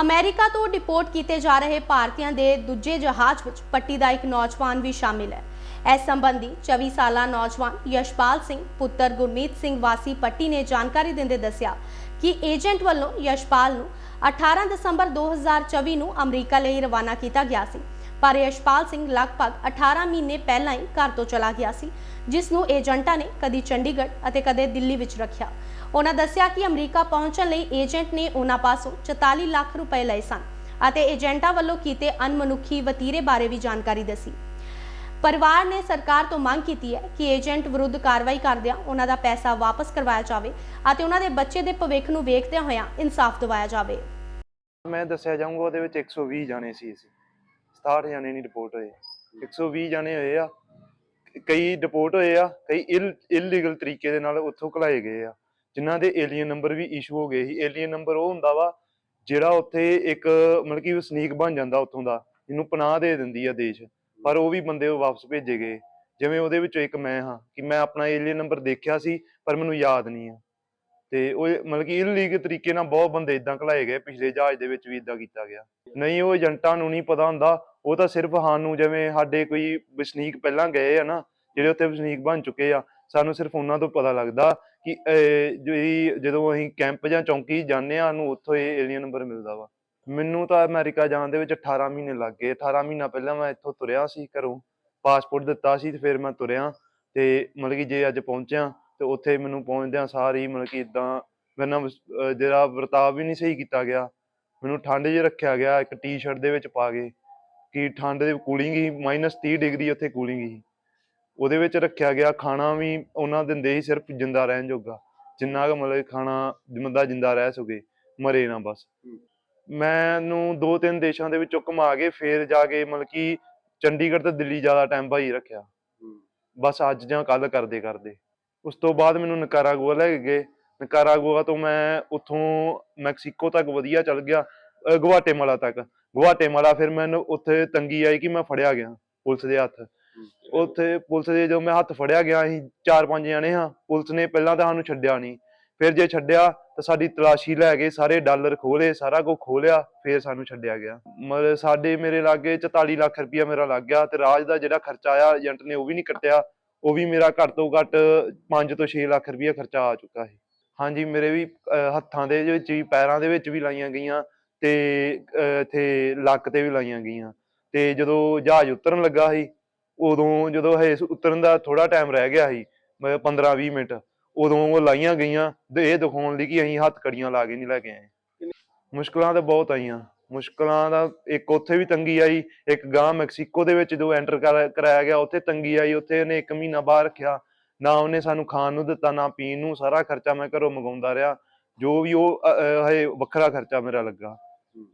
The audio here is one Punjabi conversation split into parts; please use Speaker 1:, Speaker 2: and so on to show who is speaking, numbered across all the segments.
Speaker 1: ਅਮਰੀਕਾ ਤੋਂ ਡਿਪੋਰਟ ਕੀਤੇ ਜਾ ਰਹੇ ਭਾਰਤੀਆਂ ਦੇ ਦੂਜੇ ਜਹਾਜ਼ ਵਿੱਚ ਪੱਟੀ ਦਾ ਇੱਕ ਨੌਜਵਾਨ ਵੀ ਸ਼ਾਮਿਲ ਹੈ। ਇਸ ਸੰਬੰਧੀ 24 ਸਾਲਾ ਨੌਜਵਾਨ ਯਸ਼ਪਾਲ ਸਿੰਘ, ਪੁੱਤਰ ਗੁਰਮੀਤ ਸਿੰਘ ਵਾਸੀ ਪੱਟੀ ਨੇ ਜਾਣਕਾਰੀ ਦਿੰਦੇ ਦੱਸਿਆ ਕਿ ਏਜੰਟ ਵੱਲੋਂ ਯਸ਼ਪਾਲ ਨੂੰ 18 ਦਸੰਬਰ 2024 ਨੂੰ ਅਮਰੀਕਾ ਲਈ ਰਵਾਨਾ ਕੀਤਾ ਗਿਆ ਸੀ। ਪਰ ਯਸ਼ਪਾਲ ਸਿੰਘ ਲਗਭਗ 18 ਮਹੀਨੇ ਪਹਿਲਾਂ ਹੀ ਘਰ ਤੋਂ ਚਲਾ ਗਿਆ ਸੀ ਜਿਸ ਨੂੰ ਏਜੰਟਾਂ ਨੇ ਕਦੀ ਚੰਡੀਗੜ੍ਹ ਅਤੇ ਕਦੇ ਦਿੱਲੀ ਵਿੱਚ ਰੱਖਿਆ। ਉਹਨਾਂ ਦੱਸਿਆ ਕਿ ਅਮਰੀਕਾ ਪਹੁੰਚਣ ਲਈ ਏਜੰਟ ਨੇ ਉਹਨਾਂ ਪਾਸੋਂ 44 ਲੱਖ ਰੁਪਏ ਲਏ ਸਨ ਅਤੇ ਏਜੰਟਾਂ ਵੱਲੋਂ ਕੀਤੇ ਅਨਮਨੁੱਖੀ ਵਤੀਰੇ ਬਾਰੇ ਵੀ ਜਾਣਕਾਰੀ ਦੱਸੀ। ਪਰਿਵਾਰ ਨੇ ਸਰਕਾਰ ਤੋਂ ਮੰਗ ਕੀਤੀ ਹੈ ਕਿ ਏਜੰਟ ਵਿਰੁੱਧ ਕਾਰਵਾਈ ਕਰਦਿਆਂ ਉਹਨਾਂ ਦਾ ਪੈਸਾ ਵਾਪਸ ਕਰਵਾਇਆ ਜਾਵੇ ਅਤੇ ਉਹਨਾਂ ਦੇ ਬੱਚੇ ਦੇ ਭਵਿੱਖ ਨੂੰ ਵੇਖਦਿਆਂ ਹੋਇਆਂ ਇਨਸਾਫ ਦਿਵਾਇਆ ਜਾਵੇ।
Speaker 2: ਮੈਂ ਦੱਸਿਆ ਜਾਊਂਗਾ, ਉਹਦੇ ਵਿੱਚ 120 ਜਾਣੇ ਸੀ ਅਸੀਂ। 67 ਜਣੇ ਨਹੀਂ ਰਿਪੋਰਟ ਹੋਏ। 120 ਜਣੇ ਹੋਏ ਆ। ਕਈ ਰਿਪੋਰਟ ਹੋਏ ਆ, ਕਈ ਇਲੀਗਲ ਤਰੀਕੇ ਦੇ ਨਾਲ ਉੱਥੋਂ ਘਲਾਏ ਗਏ ਆ। ਜਿਨ੍ਹਾਂ ਦੇ ਏਲੀਅਨ ਨੰਬਰ ਵੀ ਇਸ਼ੂ ਹੋ ਗਏ ਸੀ। ਏਲੀਅਨ ਨੰਬਰ ਉਹ ਹੁੰਦਾ ਵਾ, ਜਿਹੜਾ ਉੱਥੇ ਇੱਕ ਮਤਲਬ ਕਿ ਸਨੀਕ ਬਣ ਜਾਂਦਾ ਉੱਥੋਂ ਦਾ ਇਹਨੂੰ ਪਨਾਹ ਦੇ ਦਿੰਦੀ ਆ ਦੇਸ਼। ਪਰ ਉਹ ਵੀ ਬੰਦੇ ਉਹ ਵਾਪਸ ਭੇਜੇ ਗਏ। ਜਿਵੇਂ ਉਹਦੇ ਵਿੱਚੋਂ ਇੱਕ ਮੈਂ ਹਾਂ, ਕਿ ਮੈਂ ਆਪਣਾ ਏਲੀਅਨ ਨੰਬਰ ਦੇਖਿਆ ਸੀ, ਪਰ ਮੈਨੂੰ ਯਾਦ ਨਹੀਂ ਆ। ਤੇ ਉਹ ਮਤਲਬ ਕਿ ਇਲੀਗਲ ਤਰੀਕੇ ਨਾਲ ਬਹੁਤ ਬੰਦੇ ਇਦਾਂ ਘਲਾਏ ਗਏ, ਪਿਛਲੇ ਜਹਾਜ਼ ਦੇ ਵਿੱਚ ਵੀ ਇਦਾਂ ਕੀਤਾ ਗਿਆ। ਨਹੀਂ, ਉਹ ਏਜੰਟਾਂ ਨੂੰ ਨਹੀਂ ਪਤਾ ਹੁੰਦਾ ਉਹ ਤਾਂ ਸਿਰਫ ਸਾਨੂੰ ਜਿਵੇਂ ਸਾਡੇ ਕੋਈ ਵਸਨੀਕ ਪਹਿਲਾਂ ਗਏ ਆ ਨਾ, ਜਿਹੜੇ ਉੱਥੇ ਵਸਨੀਕ ਬਣ ਚੁੱਕੇ ਆ, ਸਾਨੂੰ ਸਿਰਫ ਉਹਨਾਂ ਤੋਂ ਪਤਾ ਲੱਗਦਾ ਕਿ ਜਿਹੜੀ ਜਦੋਂ ਅਸੀਂ ਕੈਂਪ ਜਾਂ ਚੌਂਕੀ ਜਾਂਦੇ ਆ, ਸਾਨੂੰ ਉੱਥੋਂ ਇਹ ਏਲੀਅਨ ਨੰਬਰ ਮਿਲਦਾ ਵਾ। ਮੈਨੂੰ ਤਾਂ ਅਮਰੀਕਾ ਜਾਣ ਦੇ ਵਿੱਚ 18 ਮਹੀਨੇ ਲੱਗ ਗਏ। 18 ਮਹੀਨਾ ਪਹਿਲਾਂ ਮੈਂ ਇੱਥੋਂ ਤੁਰਿਆ ਸੀ ਘਰੋਂ ਪਾਸਪੋਰਟ ਦਿੱਤਾ ਸੀ ਤੇ ਫਿਰ ਮੈਂ ਤੁਰਿਆ ਤੇ ਮਤਲਬ ਕਿ ਜੇ ਅੱਜ ਪਹੁੰਚਿਆ ਤੇ ਉੱਥੇ ਮੈਨੂੰ ਪਹੁੰਚਦਿਆਂ ਸਾਰ ਹੀ ਮਤਲਬ ਕਿ ਇਦਾਂ ਮੇਰੇ ਨਾਲ ਜਿਹੜਾ ਵਰਤਾਵ ਵੀ ਨਹੀਂ ਸਹੀ ਕੀਤਾ ਗਿਆ। ਮੈਨੂੰ ਠੰਡ 'ਚ ਰੱਖਿਆ ਗਿਆ, ਇੱਕ ਟੀ-ਸ਼ਰਟ ਦੇ ਵਿੱਚ ਪਾ ਕੇ। ਕਿ ਠੰਡ ਦੇ ਕੂਲਿੰਗ ਹੀ -30 ਡਿਗਰੀ ਉੱਥੇ ਕੂਲਿੰਗ ਸੀ ਉਹਦੇ ਵਿੱਚ ਰੱਖਿਆ ਗਿਆ ਖਾਣਾ ਵੀ ਉਹਨਾਂ ਦਿੰਦੇ ਸੀ ਸਿਰਫ ਜਿੰਦਾ ਰਹਿਣ ਜੋਗਾ। ਜਿੰਨਾ ਕੁ ਮਤਲਬ ਖਾਣਾ ਬੰਦਾ ਜਿੰਦਾ ਰਹਿ ਸਕੇ ਮਰੇ ਨਾ ਬਸ। ਮੈਨੂੰ ਦੋ ਤਿੰਨ ਦੇਸ਼ਾਂ ਦੇ ਵਿੱਚੋਂ ਘੁਮਾ ਕੇ ਫੇਰ ਜਾ ਕੇ ਮਤਲਬ ਕਿ ਚੰਡੀਗੜ੍ਹ ਤੇ ਦਿੱਲੀ ਜ਼ਿਆਦਾ ਟਾਈਮ ਭਾਈ ਰੱਖਿਆ। ਬਸ ਅੱਜ ਜਾਂ ਕੱਲ ਕਰਦੇ ਕਰਦੇ ਉਸ ਤੋਂ ਬਾਅਦ ਮੈਨੂੰ ਨਿਕਾਰਾਗੁਆ ਲੈ ਕੇ ਗਏ। ਨਿਕਾਰਾਗੁਆ ਤੋਂ ਮੈਂ ਉੱਥੋਂ ਮੈਕਸੀਕੋ ਤੱਕ ਵਧੀਆ ਚੱਲ ਗਿਆ। ਅਹ ਗੁਆਟੇਮਾਲਾ ਤੱਕ। ਗੁਆਟੇਮਾਲਾ ਫਿਰ ਮੈਨੂੰ ਉੱਥੇ ਤੰਗੀ ਆਈ ਕਿ ਮੈਂ ਫੜਿਆ ਗਿਆ ਪੁਲਿਸ ਦੇ ਹੱਥ। ਉੱਥੇ ਪੁਲਿਸ ਦੇ ਜਦੋਂ ਮੈਂ ਹੱਥ ਫੜਿਆ ਗਿਆ ਅਸੀਂ ਚਾਰ ਪੰਜ ਜਣੇ ਹਾਂ ਪੁਲਿਸ ਨੇ ਪਹਿਲਾਂ ਤਾਂ ਸਾਨੂੰ ਛੱਡਿਆ ਨਹੀਂ। ਫਿਰ ਜੇ ਛੱਡਿਆ ਤਾਂ ਸਾਡੀ ਤਲਾਸ਼ੀ ਲੈ ਕੇ ਸਾਰੇ ਡਾਲਰ ਖੋਲੇ ਸਾਰਾ ਕੁਝ ਖੋਲਿਆ ਫਿਰ ਸਾਨੂੰ ਛੱਡਿਆ ਗਿਆ। ਮਤਲਬ ਸਾਡੇ ਮੇਰੇ ਲਾਗੇ 44 ਲੱਖ ਰੁਪਇਆ ਮੇਰਾ ਲੱਗ ਗਿਆ ਤੇ ਰਾਜ ਦਾ ਜਿਹੜਾ ਖਰਚਾ ਆਇਆ ਏਜੰਟ ਨੇ ਉਹ ਵੀ ਨਹੀਂ ਕੱਟਿਆ। ਉਹ ਵੀ ਮੇਰਾ ਘੱਟ ਤੋਂ ਘੱਟ 5 ਤੋਂ 6 ਲੱਖ ਰੁਪਇਆ ਖਰਚਾ ਆ ਚੁੱਕਾ ਹੈ ਹਾਂਜੀ ਮੇਰੇ ਵੀ ਹੱਥਾਂ ਦੇ ਵਿੱਚ ਵੀ ਪੈਰਾਂ ਦੇ ਵਿੱਚ ਵੀ ਲਾਈਆਂ ਗਈਆਂ। ਤੇ ਇੱਥੇ ਲੱਕ ਤੇ ਵੀ ਲਾਈਆਂ ਗਈਆਂ। ਤੇ ਜਦੋਂ ਜਹਾਜ਼ ਉਤਰਨ ਲੱਗਾ ਸੀ, ਉਦੋਂ ਜਦੋਂ ਹੇ ਉਤਰਨ ਦਾ ਥੋੜਾ ਟਾਈਮ ਰਹਿ ਗਿਆ ਸੀ 15 20 ਮਿੰਟ, ਉਦੋਂ ਉਹ ਲਾਈਆਂ ਗਈਆਂ ਤੇ ਇਹ ਦਿਖਾਉਣ ਲਈ ਕਿ ਅਸੀਂ ਹੱਥ ਕੜੀਆਂ ਲਾ ਕੇ ਨਹੀਂ ਲੈ ਕੇ ਆਏ। ਮੁਸ਼ਕਲਾਂ ਤਾਂ ਬਹੁਤ ਆਈਆਂ। ਮੁਸ਼ਕਲਾਂ ਦਾ ਇੱਕ ਉੱਥੇ ਵੀ ਤੰਗੀ ਆਈ, ਇੱਕ ਗਾਂ ਮੈਕਸੀਕੋ ਦੇ ਵਿੱਚ ਜਦੋਂ ਐਂਟਰ ਕਰਾਇਆ ਗਿਆ, ਉੱਥੇ ਤੰਗੀ ਆਈ, ਉੱਥੇ ਉਹਨੇ ਇੱਕ ਮਹੀਨਾ ਬਾਹਰ ਰੱਖਿਆ। ਨਾ ਉਹਨੇ ਸਾਨੂੰ ਖਾਣ ਨੂੰ ਦਿੱਤਾ, ਨਾ ਪੀਣ ਨੂੰ, ਸਾਰਾ ਖਰਚਾ ਮੈਂ ਘਰੋਂ ਮੰਗਾਉਂਦਾ ਰਿਹਾ। ਜੋ ਵੀ ਉਹ ਅ, ਵੱਖਰਾ ਖਰਚਾ ਮੇਰਾ ਲੱਗਾ।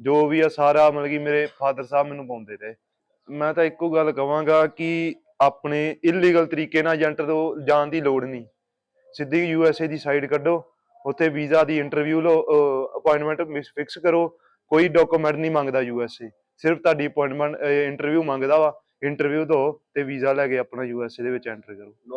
Speaker 2: ਜੋ ਵੀ ਆ ਸਾਰਾ ਮਤਲਬ ਕਿ ਮੇਰੇ ਫਾਦਰ ਸਾਹਿਬ ਮੈਨੂੰ ਪਾਉਂਦੇ ਰਹੇ। ਮੈਂ ਤਾਂ ਇੱਕੋ ਗੱਲ ਕਵਾਂਗਾ ਕਿ ਆਪਣੇ ਇਲੀਗਲ ਤਰੀਕੇ ਨਾਲ ਏਜੰਟ ਤੋਂ ਜਾਣ ਦੀ ਲੋੜ ਨਹੀਂ। ਸਿੱਧੀ ਯੂ ਐਸ ਏ ਦੀ ਸਾਈਡ ਕੱਢੋ ਉੱਥੇ ਵੀਜ਼ਾ ਦੀ ਇੰਟਰਵਿਊ ਲਓ ਅਪਾਇੰਟਮੈਂਟ ਫਿਕਸ ਕਰੋ ਕੋਈ ਡਾਕੂਮੈਂਟ ਨਹੀਂ ਮੰਗਦਾ ਯੂ ਐਸ ਏ ਸਿਰਫ ਤੁਹਾਡੀ ਅਪਾਇੰਟਮੈਂਟ ਇੰਟਰਵਿਊ ਮੰਗਦਾ ਵਾ। ਇੰਟਰਵਿਊ ਦਿਓ ਤੇ ਵੀਜ਼ਾ ਲੈ ਕੇ ਆਪਣਾ ਯੂ ਐਸ ਏ ਦੇ ਵਿੱਚ ਐਂਟਰ ਕਰੋ।